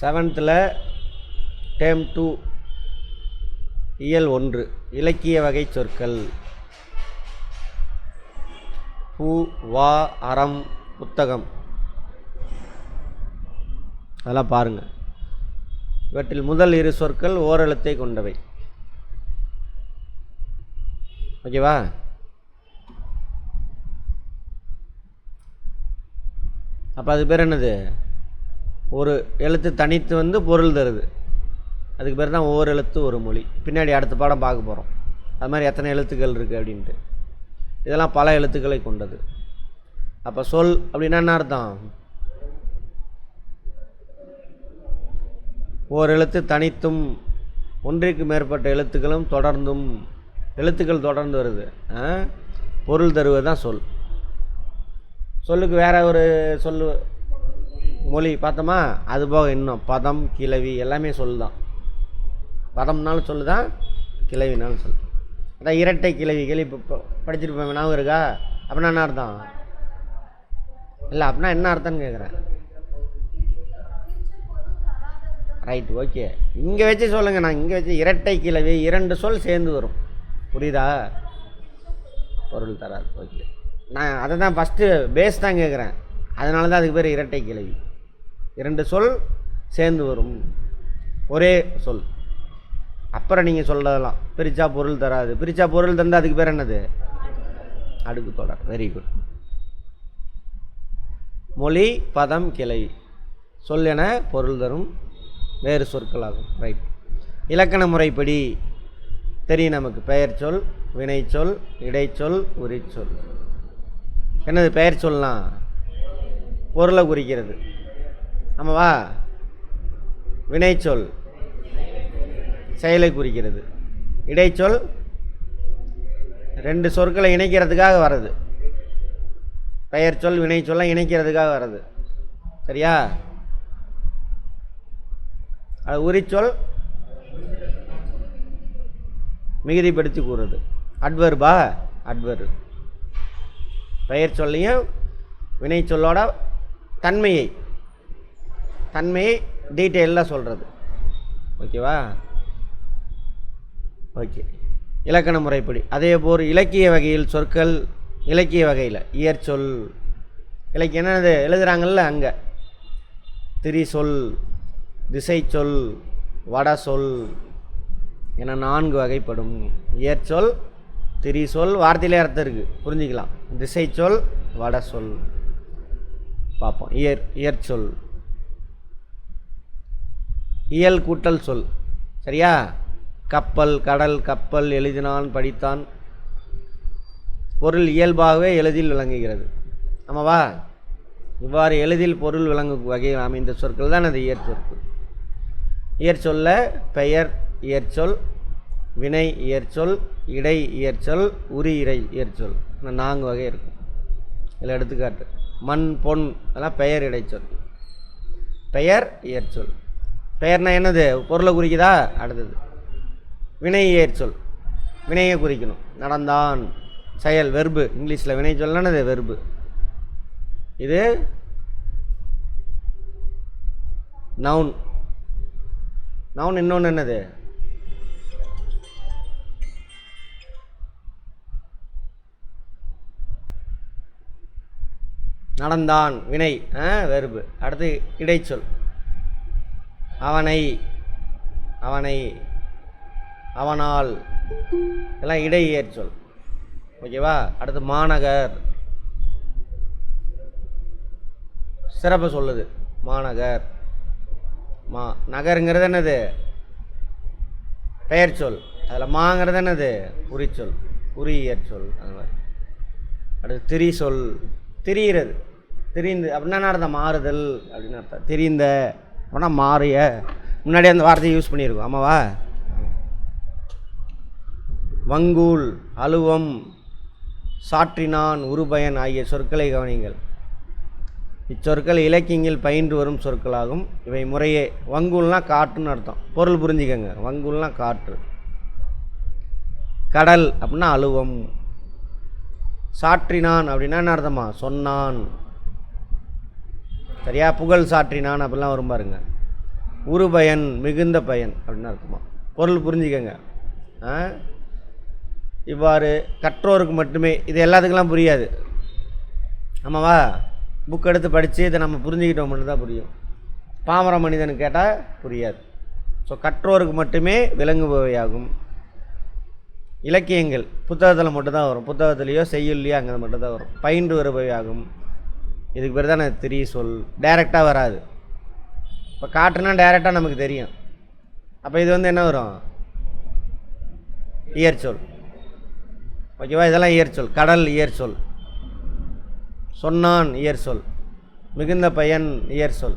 செவன்த்தில் dam two இயல் ஒன்று இலக்கிய வகை சொற்கள். பூ வா அறம் புத்தகம். அதெல்லாம் பாருங்கள் இவற்றில் முதல் இரு சொற்கள் ஓரெழுத்தை கொண்டவை. ஓகேவா? அப்போ அது பேர் என்னது? ஒரு எழுத்து தனித்து வந்து பொருள் தருது. அதுக்கு பேர் தான் ஒவ்வொரு எழுத்து ஒரு மொழி. பின்னாடி அடுத்த பாடம் பார்க்க போகிறோம் அது மாதிரி எத்தனை எழுத்துக்கள் இருக்குது அப்படின்ட்டு. இதெல்லாம் பல எழுத்துக்களை கொண்டது. அப்போ சொல் அப்படின்னா என்ன அர்த்தம்? ஓர் எழுத்து தனித்தும் ஒன்றிற்கு மேற்பட்ட எழுத்துக்களும் தொடர்ந்தும் எழுத்துக்கள் தொடர்ந்து வருது. பொருள் தருவது தான் சொல். சொல்லுக்கு வேற ஒரு சொல்லு மொழி பார்த்தோமா? அது போக இன்னும் பதம் கிளவி எல்லாமே சொல்லுதான். பதம்னாலும் சொல்லு தான் கிளவினாலும் சொல்லு அதான் இரட்டை கிளவி இப்போ படிச்சிருப்பேன் ஞாபகம் இருக்கா? அப்படின்னா என்ன அர்த்தம்? இல்லை அப்படின்னா என்ன அர்த்தம்னு கேட்குறேன் ரைட் ஓகே இங்கே வச்சு சொல்லுங்கள் நான் இங்கே வச்சு இரட்டை கிளவி இரண்டு சொல் சேர்ந்து வரும். புரியுதா? பொருள் தராது ஓகே நான் அதை தான் ஃபஸ்ட்டு பேஸ் தான் கேட்குறேன் அதனால தான் அதுக்கு பேர் இரட்டை கிளவி. இரண்டு சொல் சேர்ந்து வரும். ஒரே சொல். அப்புறம் நீங்கள் சொல்றதெல்லாம் பிரித்தா பொருள் தராது. பிரித்தா பொருள் தந்தால் அதுக்கு பேர் என்னது? அடுக்கு தொடர். வெரி குட் மொழி பதம் கிளை. சொல் என பொருள் தரும். வேறு சொற்களாகும். ரைட் இலக்கண முறைப்படி தெரியும் நமக்கு. பெயர் சொல் வினைச்சொல் இடைச்சொல் உரிச்சொல் என்னது பெயர் சொல்லலாம் பொருளை குறிக்கிறது. ஆமாவா வினைச்சொல். செயலை குறிக்கிறது. இடைச்சொல் ரெண்டு சொற்களை இணைக்கிறதுக்காக வர்றது. பெயர் சொல் வினைச்சொல்லாம் இணைக்கிறதுக்காக வர்றது. சரியா? அது உரிச்சொல் மிகுதிப்படுத்தி கூறுறது. அட்வர்பா அட்வர் பெயர் சொல்லையும் வினை சொல்லோட தன்மையை தன்மையை டீட்டெயிலாக சொல்கிறது ஓகேவா? ஓகே. இலக்கண முறைப்படி. அதே போல் இலக்கிய வகையில் சொற்கள் இலக்கிய வகையில் இயற்சொல். இலக்கியம் என்னது? எழுதுகிறாங்கள்ல அங்கே. திரி சொல் திசை சொல் வட சொல் என நான்கு வகைப்படும். இயற்சொல் திரி சொல் வார்த்தையிலே அர்த்தம் இருக்குது புரிஞ்சுக்கலாம். திசை சொல் வட சொல் பார்ப்போம். இயற் இயற்சொல். இயல் கூட்டல் சொல். சரியா? கப்பல் கடல் கப்பல் எழுதினான் படித்தான். பொருள் இயல்பாகவே எளிதில் விளங்குகிறது. ஆமாவா இவ்வாறு எளிதில் பொருள் விளங்கும் வகையில் அமைந்த சொற்கள் தான் அது இயற்சொற்கள் இயற்சொல்ல பெயர் இயற்சொல் வினை இயற்சொல் இடை இயற்சொல் உரி இறை இயற்சொல் நான்கு வகை இருக்கும். இதில் எடுத்துக்காட்டு. மண் பொன் அதெல்லாம் பெயர் இடைச்சொல் பெயர் இயற்சொல் பெயர்னா என்னது? பொருளை குறிக்குதா? அடுத்தது. வினை இயற்சொல் வினையை குறிக்கணும். நடந்தான். செயல் வெர்பு. இங்கிலீஷில் வினை சொல்லனது வெர்பு. இது நவுன். நவுன் இன்னொன்று என்னது? நடந்தான். வினை வெறுப்பு அடுத்து இடைச்சொல். அவனை அவனை அவனால் இதெல்லாம் இடையேற் சொல். ஓகேவா? அடுத்து மாநகர். சிறப்பு சொல்லுது. மாநகர். மா நகருங்கிறது என்னது? பெயர் சொல். அதில் மாங்கிறது என்னது? உரிச்சொல் உரியற் சொல். அந்த மாதிரி. அடுத்து திரி சொல். திரியிறது. திரிந்து அப்படின்னா என்ன அர்த்தம்? மாறுதல் அப்படின்னு அர்த்தம். திரிந்த அப்படின்னா மாறிய. முன்னாடி அந்த வார்த்தையை யூஸ் பண்ணியிருக்கோம். ஆமாவா? வங்கூல் அலுவம் சாற்றினான் உருபயன் ஆகிய சொற்களை கவனிங்கள் இச்சொற்கள் இலக்கியங்கள் பயின்று வரும் சொற்களாகும். இவை முறையே. வங்கூல்னால் காற்றுன்னு அர்த்தம். பொருள் புரிஞ்சுக்கங்க. வங்கூல்னால் காற்று. கடல் அப்படின்னா அலுவம். சாற்றினான் அப்படின்னா என்ன அர்த்தமா? சொன்னான். சரியா? புகழ் சாற்றினான் அப்படிலாம் வரும் பாருங்க. உருபயன் மிகுந்த பயன் அப்படின்னு இருக்குமா? பொருள் புரிஞ்சுக்கங்க. ஆ? இவ்வாறு கற்றோருக்கு மட்டுமே இது எல்லாத்துக்கெல்லாம் புரியாது. ஆமாவா புக் எடுத்து படித்து இதை நம்ம புரிஞ்சுக்கிட்டோம் மட்டும்தான் புரியும். பாமர மனிதனுக்கு கேட்டால் புரியாது. ஸோ கற்றோருக்கு மட்டுமே விளங்குபவையாகும். இலக்கியங்கள் புத்தகத்தில் மட்டும்தான் வரும். புத்தகத்துலேயோ செய்யுள்லையோ அங்கே மட்டும்தான் வரும். பயின்று வருபவையாகும். இதுக்கு பேர் தான் திரி சொல். டைரெக்டாக வராது. இப்போ காற்றுனா டைரெக்டாக நமக்கு தெரியும். அப்போ இது வந்து என்ன வரும்? இயற்சொல். ஓகேவா இதெல்லாம் இயற்சொல். கடல் இயற்சொல். சொன்னான் இயற்சொல். மிகுந்த பயன் இயற்சொல்.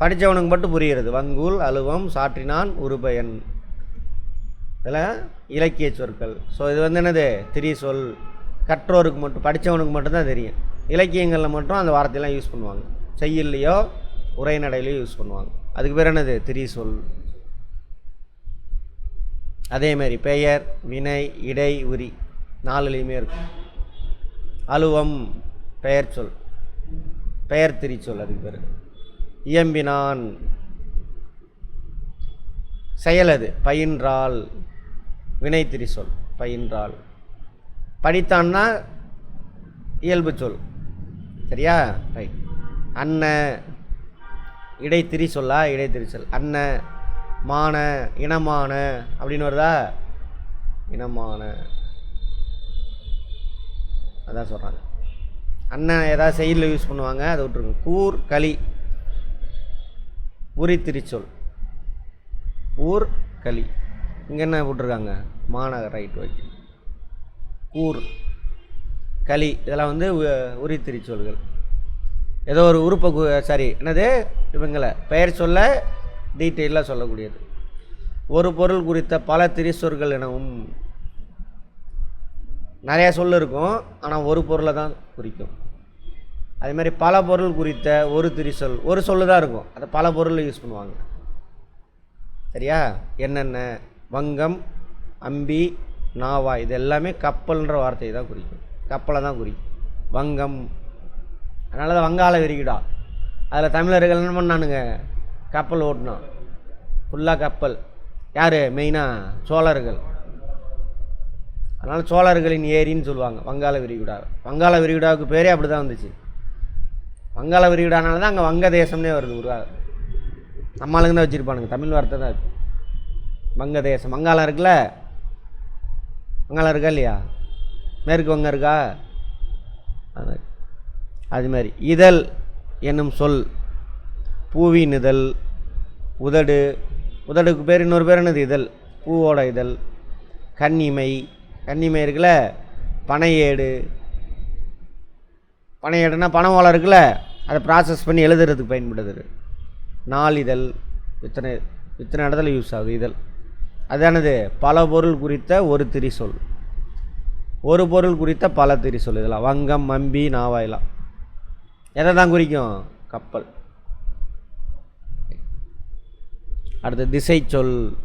படித்தவனுக்கு மட்டும் புரிகிறது. வங்கூல் அலுவம் சாற்றினான் உருபயன் இதெல்லாம் இலக்கிய சொற்கள். ஸோ இது வந்து என்னது? திரி சொல். கற்றோருக்கு மட்டும் படித்தவனுக்கு மட்டும்தான் தெரியும். இலக்கியங்களில் மட்டும் அந்த வார்த்தையெல்லாம் யூஸ் பண்ணுவாங்க. செய்யலையோ உரைநடையிலையோ யூஸ் பண்ணுவாங்க. அதுக்கு பேர் என்னது? திரி சொல் அதேமாரி பெயர் வினை இடை உரி நாலுலேயுமே இருக்கும். அலுவம் பெயர் சொல். பெயர் திரிச்சொல் அதுக்கு பேர். இயம்பினான். செயல் அது. பயின்றால் வினை திரிசொல் பயின்றால் படித்தான்னா இயல்பு சொல். சரியா? ரைட் அன்ன இடைத்திரி சொல்லா இடைத்திரிச்சொல் அன்ன மான இனமான அப்படின்னு வருதா? இனமான. அதான் சொல்கிறாங்க அண்ணன் ஏதாவது செயலில் யூஸ் பண்ணுவாங்க அதை விட்ருங்க கூர் களி. உரித்திரிச்சொல் ஊர் களி. இங்கே என்ன விட்டுருக்காங்க? மாநகர் ரைட் ஓகே கூர். களி இதெல்லாம் வந்து உ- உரி ஏதோ ஒரு உறுப்பை கு சாரி என்னது? இவங்களை பெயர் சொல்ல டீட்டெயிலாக சொல்லக்கூடியது. ஒரு பொருள் குறித்த பல திரிசொற்கள் எனவும் நிறையா சொல் இருக்கும் ஆனால் ஒரு பொருளை தான் குறிக்கும். அதே மாதிரி பல பொருள் குறித்த ஒரு திரிசொல் ஒரு சொல்லு தான் இருக்கும். அதை பல பொருள் யூஸ் பண்ணுவாங்க. சரியா? என்னென்ன? வங்கம் அம்பி நாவா இது எல்லாமே கப்பல்ன்ற வார்த்தையை தான் குறிக்கும். கப்பலை தான் குறிக்கும் வங்கம். அதனால தான் வங்காள விரிகுடா. அதில் தமிழர்கள் என்ன பண்ணானுங்க? கப்பல் ஓட்டினோம் ஃபுல்லாக கப்பல். யார்? மெயினாக சோழர்கள். அதனால் சோழர்களின் ஏரின்னு சொல்லுவாங்க வங்காள விரிகுடா. வங்காள விரிகுடாவுக்கு பேரே அப்படி தான் வந்துச்சு. வங்காள விரிகுடானால தான் அங்கே வங்க தேசம்னே வருது உருவா நம்மளுக்கு தான் வச்சுருப்பானுங்க. தமிழ் வார்த்தை தான் வங்க வங்கதேசம் வங்காளம் இருக்குல்ல? வங்காளம் இருக்கா இல்லையா? மேற்கு வங்கம் இருக்கா? அது மாதிரி அது மாதிரி. இதழ் என்னும் சொல் பூவின் இதழ் உதடு உதடுக்கு பேர் இன்னொரு பேர் என்னது? இதழ். பூவோட இதழ். கன்னிமை. கன்னிமை இருக்குல்ல? பனையேடு. பனையேடுனா பனை ஓலை இருக்குல்ல? அதை ப்ராசஸ் பண்ணி எழுதுறதுக்கு பயன்படுது. நாளிதழ் இத்தனை இத்தனை இடத்துல யூஸ் ஆகுது இதழ். அதானது? பல பொருள் குறித்த ஒரு திரிசொல் ஒரு பொருள் குறித்த பல திரி இதெல்லாம் வங்கம் மம்பி நாவாயிலாம் எதை தான் குறிக்கும்? கப்பல். அடுத்து திசை சொல்.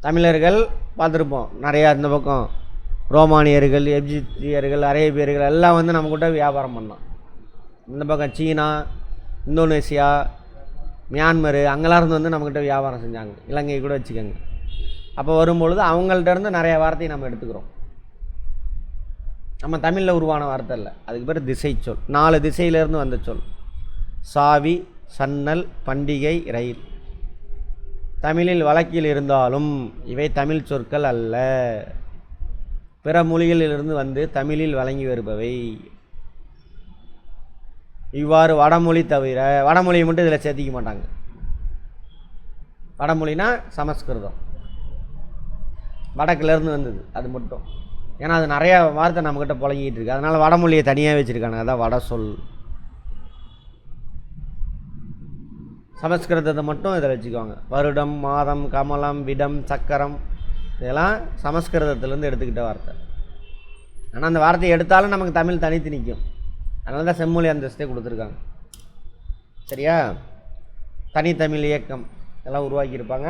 தமிழர்கள் பார்த்துருப்போம். நிறையா இந்த பக்கம். ரோமானியர்கள் எப்ஜித்தியர்கள் அரேபியர்கள் எல்லாம் வந்து நம்மக்கிட்ட வியாபாரம் பண்ணோம் இந்த பக்கம் சீனா இந்தோனேஷியா மியான்மர் அங்கெல்லாம் இருந்து வந்து நம்மக்கிட்ட வியாபாரம் செஞ்சாங்க. இலங்கை கூட வச்சுக்கோங்க. அப்போ வரும்பொழுது அவங்கள்ட்ட இருந்து நிறைய வார்த்தையை நம்ம எடுத்துக்கிறோம். நம்ம தமிழில் உருவான வார்த்தை இல்லை அதுக்கு பேர் திசை சொல் நாலு திசையிலேருந்து வந்த சொல். சாவி சன்னல் பண்டிகை ரயில். தமிழில் வழக்கில் இருந்தாலும் இவை தமிழ் சொற்கள் அல்ல. பிற மொழிகளிலிருந்து வந்து தமிழில் வழங்கி வருபவை. இவ்வாறு வடமொழி தவிர வடமொழியை மட்டும் இதில் சேர்த்திக்க மாட்டாங்க. வடமொழினா சமஸ்கிருதம். வடக்குலேருந்து வந்தது அது மட்டும். ஏன்னா அது நிறையா வார்த்தை நம்மக்கிட்ட புழங்கிட்டு இருக்கு. அதனால் வடமொழியை தனியாக வச்சுருக்காங்க அதான் வட சொல். சமஸ்கிருதத்தை மட்டும் இதில் வச்சுக்குவாங்க. வருடம் மாதம் கமலம் விடம் சக்கரம். இதெல்லாம் சமஸ்கிருதத்துலேருந்து எடுத்துக்கிட்ட வார்த்தை. ஆனால் அந்த வார்த்தையை எடுத்தாலும் நமக்கு தமிழ் தனித்து நிற்கும். அதனால தான் செம்மொழி அந்தஸ்தே கொடுத்துருக்காங்க. சரியா? தனித்தமிழ் இயக்கம் இதெல்லாம் உருவாக்கியிருப்பாங்க.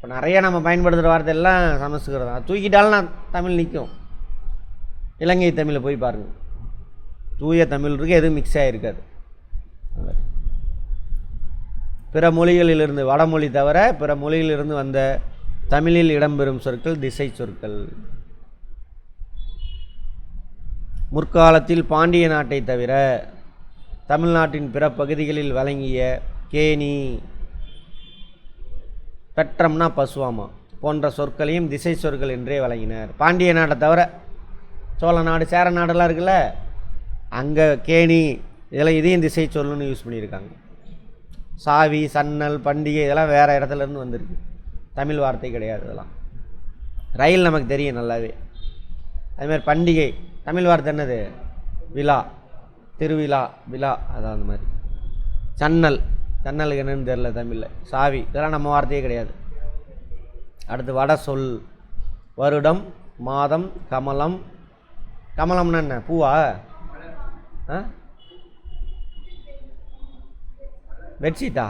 இப்போ நிறைய நம்ம பயன்படுத்துகிற வார்த்தை எல்லாம் சமஸ்கிருதம். அது தூக்கிட்டாலும் நான் தமிழ் நிற்கும் இலங்கை தமிழை போய் பாருங்கள் தூய தமிழ் இருக்குது எதுவும் மிக்ஸ் ஆகிருக்காது பிற மொழிகளிலிருந்து வடமொழி தவிர பிற மொழியிலிருந்து வந்த தமிழில் இடம்பெறும் சொற்கள் திசை சொற்கள். முற்காலத்தில் பாண்டிய நாட்டை தவிர தமிழ்நாட்டின் பிற பகுதிகளில் வழங்கிய கேணி பெற்றம்னா பசுவாமா? போன்ற சொற்களையும் திசை சொற்கள் என்றே வழங்கினார். பாண்டிய நாட்டை தவிர சோழ நாடு சேர நாடெல்லாம் இருக்குல்ல? அங்கே கேணி இதெல்லாம் இதையும் திசை சொல்லுன்னு யூஸ் பண்ணியிருக்காங்க. சாவி சன்னல் பண்டிகை இதெல்லாம் வேறு இடத்துல இருந்து வந்திருக்கு. தமிழ் வார்த்தை கிடையாது இதெல்லாம். ரயில் நமக்கு தெரியும் நல்லாவே. அதுமாதிரி பண்டிகை தமிழ் வார்த்தை என்னது? விழா திருவிழா விழா அதான் அந்த மாதிரி. சன்னல் சன்னலுக்கு என்னன்னு தெரில தமிழில். சாவி இதெல்லாம் நம்ம வார்த்தையே கிடையாது. அடுத்து வட சொல். வருடம் மாதம் கமலம். கமலம்னா என்ன? பூவா? ஆ? பெட்ஷீட்டா?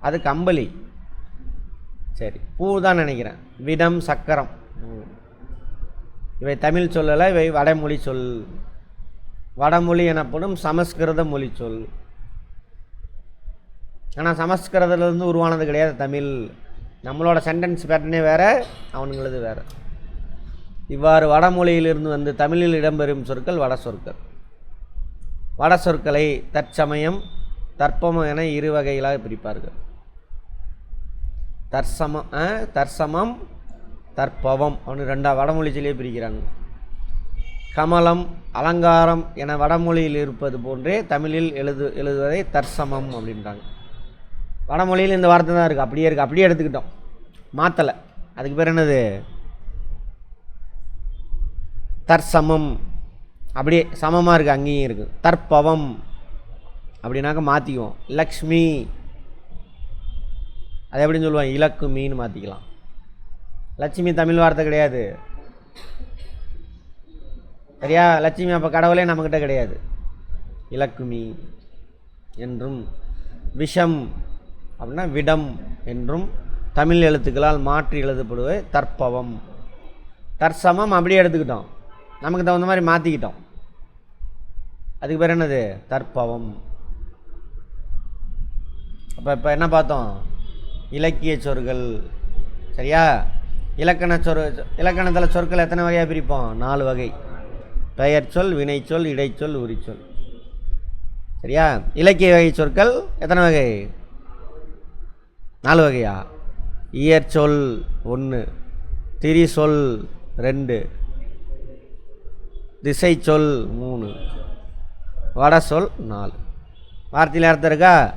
அது கம்பளி. சரி பூ தான் நினைக்கிறேன். விடம் சக்கரம். ம். இவை தமிழ் சொல்லலை இவை வடமொழி சொல். வடமொழி எனப்படும் சமஸ்கிருத மொழி சொல். ஆனால் சமஸ்கிருதத்துலேருந்து உருவானது கிடையாது. தமிழ் நம்மளோட சென்டென்ஸ் பேட்டர்னே வேறு அவனுங்களது வேறு. இவ்வாறு வடமொழியிலிருந்து வந்து தமிழில் இடம்பெறும் சொற்கள் வட சொற்கள். வட சொற்களை தற்சமயம் தற்பமம் என இரு வகைகளாக பிரிப்பார்கள். தற்சமம் ஆ, தற்சமம் தற்பவம் அவனு ரெண்டா வடமொழிச்சிலேயே பிரிக்கிறாங்க. கமலம் அலங்காரம் என வடமொழியில் இருப்பது போன்றே தமிழில் எழுது எழுதுவதை தற்சமம் அப்படின்றாங்க. வடமொழியில் இந்த வார்த்தை தான் இருக்குது அப்படியே இருக்குது அப்படியே எடுத்துக்கிட்டோம். மாற்றலை அதுக்கு பேர் என்னது? தற்சமம். அப்படியே சமமாக இருக்குது அங்கேயும் இருக்குது தற்பவம். அப்படின்னாக்க மாற்றிக்குவோம் லக்ஷ்மி. அது எப்படின்னு சொல்லுவாங்க? இலக்குமின்னு மாற்றிக்கலாம் லட்சுமி தமிழ் வார்த்தை கிடையாது. சரியா? லட்சுமி அப்போ கடவுளே நம்மக்கிட்ட கிடையாது. இலக்குமி என்றும் விஷம். அப்படின்னா விடம் என்றும் தமிழ் எழுத்துக்களால் மாற்றி எழுதப்படுவது தற்பவம். தற்சமம் அப்படியே எடுத்துக்கிட்டோம். நமக்கு தகுந்த மாதிரி மாற்றிக்கிட்டோம் அதுக்கு பேர் என்னது? தற்பவம். அப்போ இப்போ என்ன பார்த்தோம்? இலக்கிய சொற்கள். சரியா? இலக்கண சொற் இலக்கணத்தில் சொற்கள் எத்தனை வகையாக பிரிப்போம்? நாலு வகை. பெயர் சொல் வினைச்சொல் இடைச்சொல் உரிச்சொல். சரியா? இலக்கிய வகை சொற்கள் எத்தனை வகை? நாலு வகையா? இயற்சொல் ஒன்று திரிசொல் ரெண்டு திசை சொல் மூணு வட சொல் நாலு. வார்த்தையில் அர்த்தம் இருக்கா?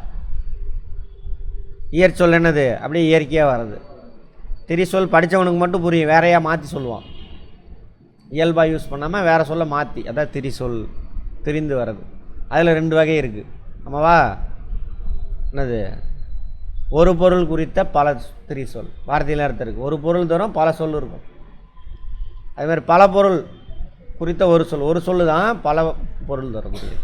இயற்சொல் என்னது? அப்படியே இயற்கையாக வர்றது. திரிசொல் படித்தவனுக்கு மட்டும் புரியும். வேறையாக மாற்றி சொல்லுவான்? இயல்பாக யூஸ் பண்ணாமல் வேறு சொல்ல மாற்றி அதான் திரிசொல் திரிந்து வர்றது. அதில் ரெண்டு வகை இருக்குது ஆமாவா? என்னது? ஒரு பொருள் குறித்த பல திரிசொல் வார்த்தையில் அர்த்தம் இருக்குது ஒரு பொருள் தரும் பல சொல் இருக்கும். அதுமாதிரி பல பொருள் குறித்த ஒரு சொல். ஒரு சொல் தான் பல பொருள் தரக்கூடியது.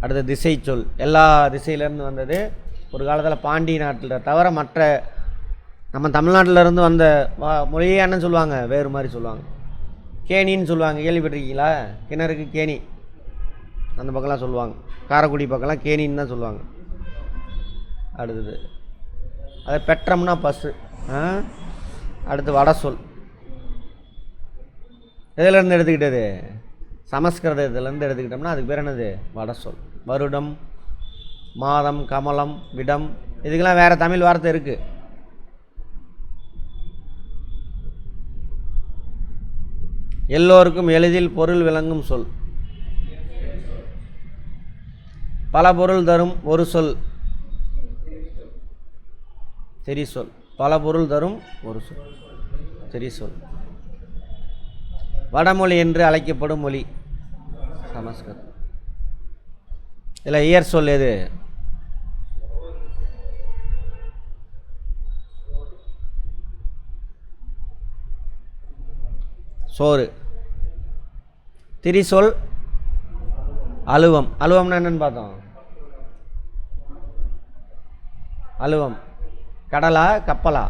அடுத்த திசை சொல். எல்லா திசையிலேருந்து வந்தது ஒரு காலத்தில் பாண்டி நாட்டில். தவிர மற்ற நம்ம தமிழ்நாட்டில் இருந்து வந்த வா மொழியே என்னன்னு சொல்லுவாங்க. வேறு மாதிரி சொல்லுவாங்க. கேணின்னு சொல்லுவாங்க. கேள்விப்பட்டிருக்கீங்களா? கிணறுக்கு கேணி. அந்த பக்கம்லாம் சொல்லுவாங்க. காரைக்குடி பக்கம்லாம் கேணின்னு தான் சொல்லுவாங்க. அடுத்தது. அதை பெற்றம்னா பஸ்ஸு அடுத்து வட சொல். எதுலேருந்து எடுத்துக்கிட்டது? சமஸ்கிருதத்துலேருந்து எடுத்துக்கிட்டோம்னா அதுக்கு பேர் என்னது? வட சொல். வருடம் மாதம் கமலம் விடம். இதுக்கெல்லாம் வேறு தமிழ் வார்த்தை இருக்குது எல்லோருக்கும் எளிதில் பொருள் விளங்கும் சொல். பல பொருள் தரும் ஒரு சொல். சரி சொல். பல பொருள் தரும் ஒரு சொல். சரி சொல். வடமொழி என்று அழைக்கப்படும் மொழி. சமஸ்கிருதம். இதில் இயற் சொல் எது? சோறு. திரிசொல் அலுவம் அலுவம்னா என்னன்னு பார்த்தோம்? அலுவம் கடலா கப்பலா?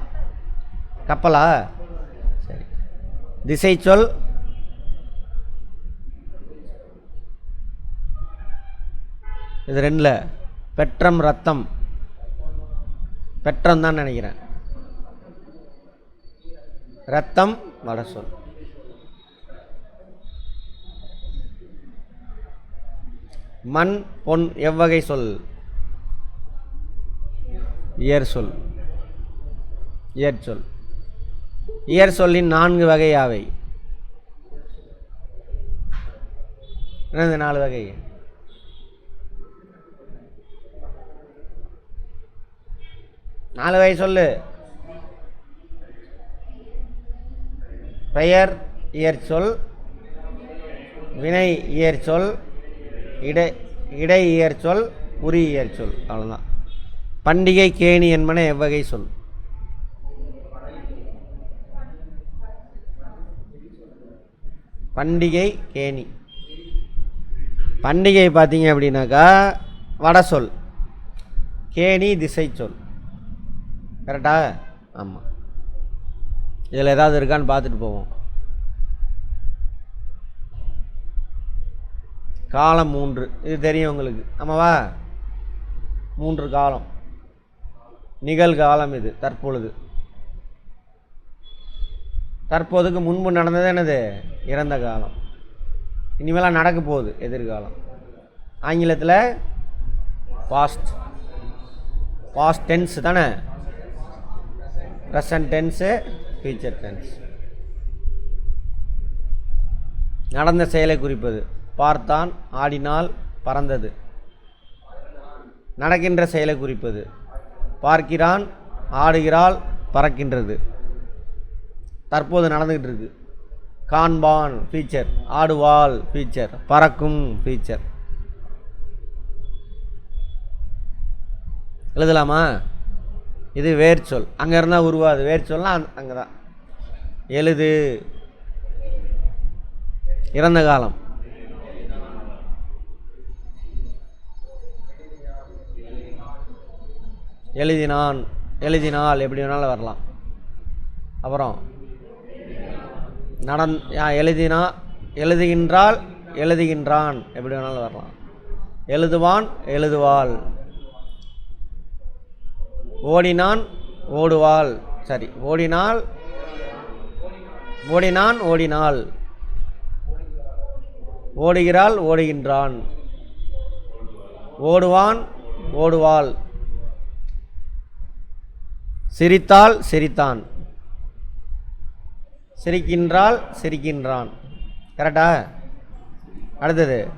கப்பலா? சரி. திசை சொல். இது ரெண்டில். பெற்றம் ரத்தம். பெற்றம் தான் நினைக்கிறேன். ரத்தம் வட சொல். மண் பொன் எவ்வகை சொல். இயர் சொல். இயற்சொல் இயற் சொல்லின் நான்கு வகை யாவை? என்னது நாலு வகை? நாலு வகை சொல்லு. பெயர் இயற்சொல் வினை இயற்சொல் இடை இடை இயற்சொல் உரி இயற்சொல் அவ்வளோதான் பண்டிகை கேணி என்பன எவ்வகை சொல். பண்டிகை கேணி. பண்டிகை பார்த்தீங்க அப்படின்னாக்கா வட சொல். கேணி திசை சொல். கரெக்டா? ஆமாம் இதில் ஏதாவது இருக்கான்னு பார்த்துட்டு போவோம். காலம் மூன்று. இது தெரியும் உங்களுக்கு. ஆமாவா? மூன்று காலம். நிகழ்காலம் இது தற்பொழுது. தற்போதுக்கு முன்பு நடந்தது என்னது? இறந்த காலம். இனிமேலாம் நடக்க போகுது எதிர்காலம். ஆங்கிலத்தில் பாஸ்ட் பாஸ்ட் டென்ஸ் தானே? ப்ரெசன்ட் டென்ஸு ஃபியூச்சர் டென்ஸ் நடந்த செயலை குறிப்பது. பார்த்தான் ஆடினால் பறந்தது. நடக்கின்ற செயலை குறிப்பது. பார்க்கிறான் ஆடுகிறாள் பறக்கின்றது. தற்போது நடந்துக்கிட்டு இருக்கு கான்பான் ஃபீச்சர் ஆடுவாள் ஃபீச்சர் பறக்கும் ஃபீச்சர் எழுதலாமா? இது வேர்ச்சொல் அங்கே இருந்தால் உருவாது. வேர்ச்சொல்லாம் அங்கே தான் எழுது. இறந்த காலம். எழுதினான். எழுதினால் எப்படி வேணாலும் வரலாம். அப்புறம் நடந் யா- எழுதினா எழுதுகின்றால் எழுதுகின்றான். எப்படி வேணாலும் வரலாம். எழுதுவான் எழுதுவாள். ஓடினான் ஓடுவாள். சரி ஓடினால் ஓடினான் ஓடினாள். ஓடுகிறாள் ஓடுகின்றான். ஓடுவான் ஓடுவாள். சிரித்தாள் சிரித்தான். சிரிக்கின்றால் சிரிக்கின்றான். கரெக்டா அடுத்தது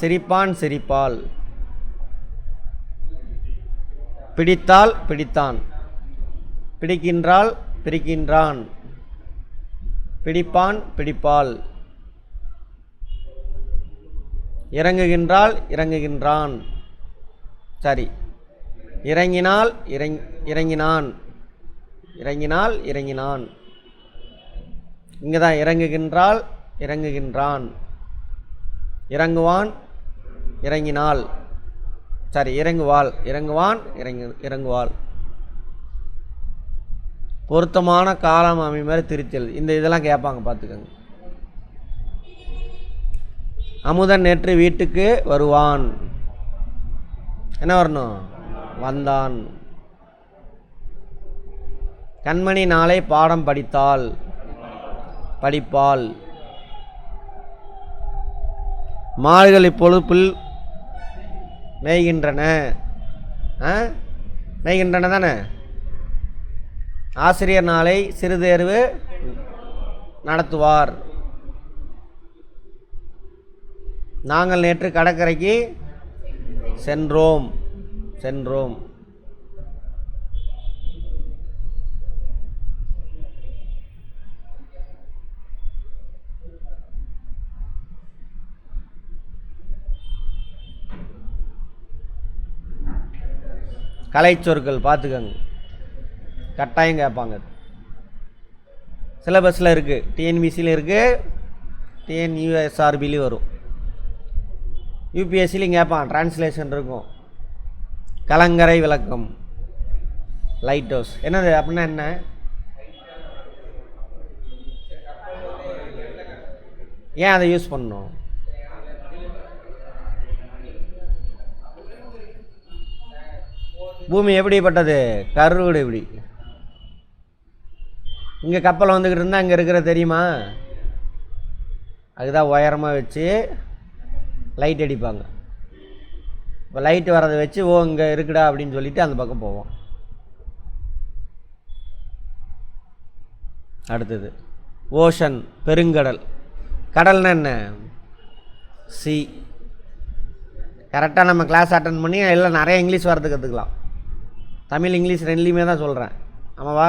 சிரிப்பான் சிரிப்பாள் பிடித்தால் பிடித்தான். பிடிக்கின்றாள் பிரிக்கின்றான் பிடிப்பான் பிடிப்பாள் இறங்குகின்றால் இறங்குகின்றான். சரி. இறங்கினால் இறங் இறங்கினான். இறங்கினால் இறங்கினான். இங்கே தான் இறங்குகின்றாள் இறங்குகின்றான். இறங்குவான் இறங்கினாள். சரி இறங்குவாள். இறங்குவான் இறங்கு இறங்குவாள். பொருத்தமான காலம் அமை மாதிரி திருத்தல் இந்த இதெல்லாம் கேட்பாங்க பார்த்துக்கோங்க. அமுதன் நேற்று வீட்டுக்கு வருவான். என்ன வரணும்? வந்தான். கண்மணி நாளை பாடம் படித்தாள். படிப்பாள். மாடுகள் இப்பொழுது புல் மேய்கின்றன. மேய்கின்றன தானே? ஆசிரியர் நாளை சிறுதேர்வு நடத்துவார். நாங்கள் நேற்று கடற்கரைக்கு சென்றோம். சென்றோம். கலைச்சொற்கள் பார்த்துக்கோங்க. கட்டாயம் கேட்பாங்க. சிலபஸில் இருக்குது டிஎன்பிசியில் இருக்குது டிஎன்யூஎஸ்ஆர்பிலையும் வரும். யூபிஎஸ்சிலையும் கேட்பான் டிரான்ஸ்லேஷன் இருக்கும். கலங்கரை விளக்கம். லைட் ஹவுஸ் என்னது? அப்படின்னா என்ன? ஏன் அதை யூஸ் பண்ணணும்? பூமி எப்படிப்பட்டது? கருடு இப்படி. இங்கே கப்பல் வந்துக்கிட்டு இருந்தால் அங்கே இருக்கிற தெரியுமா? அதுதான் உயரமாக வச்சு லைட் அடிப்பாங்க. இப்போ லைட் வரதை வச்சு ஓ இங்கே இருக்குடா அப்படின்னு சொல்லிட்டு அந்த பக்கம் போவோம். அடுத்தது ஓஷன் பெருங்கடல். கடல்னா என்ன? சி கரெக்டாக நம்ம கிளாஸ் அட்டன் பண்ணி எல்லாம் நிறைய இங்கிலீஷ் வரது கற்றுக்கலாம் தமிழ் இங்கிலீஷ் ரெண்டுலேயுமே தான் சொல்கிறேன் ஆமாவா?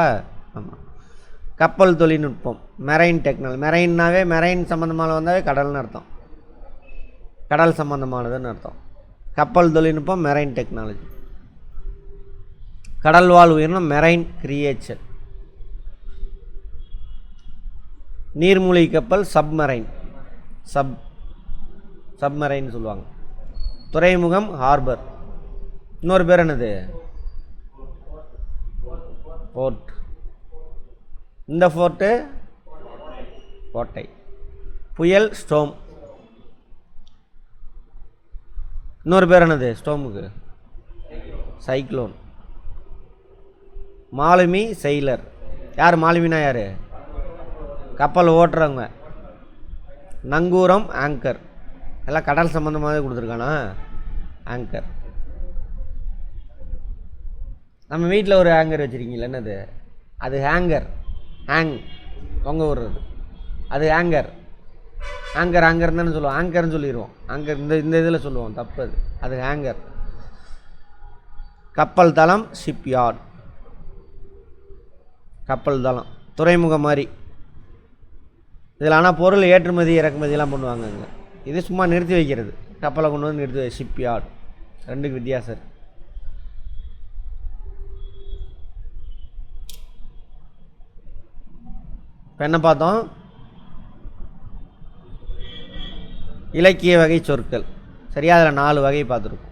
ஆமாம் கப்பல் தொழில்நுட்பம் மெரைன் டெக்னாலஜி மெரைன்னாவே மெரைன் சம்மந்தமான வந்தாவே கடல்னு அர்த்தம். கடல் சம்மந்தமானதுன்னு அர்த்தம். கப்பல் தொழில்நுட்பம் மெரைன் டெக்னாலஜி கடல் வாழ் உயிரினம் மெரைன் கிரியேச்சர் நீர்மூழ்கி கப்பல் சப்மரைன் சப் சப்மரைன் சொல்லுவாங்க. துறைமுகம் ஹார்பர் இன்னொரு பேர் என்னது? ஃபோர்ட் இந்த ஃபோர்ட்டு கோட்டை. புயல் ஸ்டோம். இன்னொரு பேர் என்னது? ஸ்டோமுக்கு. சைக்ளோன். மாலுமி செயலர். யார்? மாலுமினா யார்? கப்பல் ஓட்டுறவங்க. நங்கூரம் ஆங்கர். எல்லாம் கடல் சம்மந்தமாகவே கொடுத்துருக்கானா? ஆங்கர். நம்ம வீட்டில் ஒரு ஹேங்கர் வச்சுருக்கீங்களா என்னது? அது ஹேங்கர் ஹேங் தொங்க விடுறது. அது ஹேங்கர் ஆங்கர் ஆங்கர் தானே சொல்லுவோம். ஆங்கர்னு சொல்லிடுவோம். ஆங்கர் இந்த இந்த இதில் சொல்லுவோம். தப்பு அது. அது ஹேங்கர் கப்பல் தளம் ஷிப்யார்ட் கப்பல் தளம். துறைமுகம் மாதிரி. இதில் ஆனால் பொருள் ஏற்றுமதி இறக்குமதியெல்லாம் பண்ணுவாங்க அங்கே இது சும்மா நிறுத்தி வைக்கிறது. கப்பலை கொண்டு வந்து நிறுத்தி ஷிப்யார்ட் ரெண்டுக்கு வித்தியாசம் இருக்குது இப்போ என்ன பார்த்தோம். இலக்கிய வகை சொற்கள். சரியா? அதில் நாலு வகை பார்த்துருக்கோம்.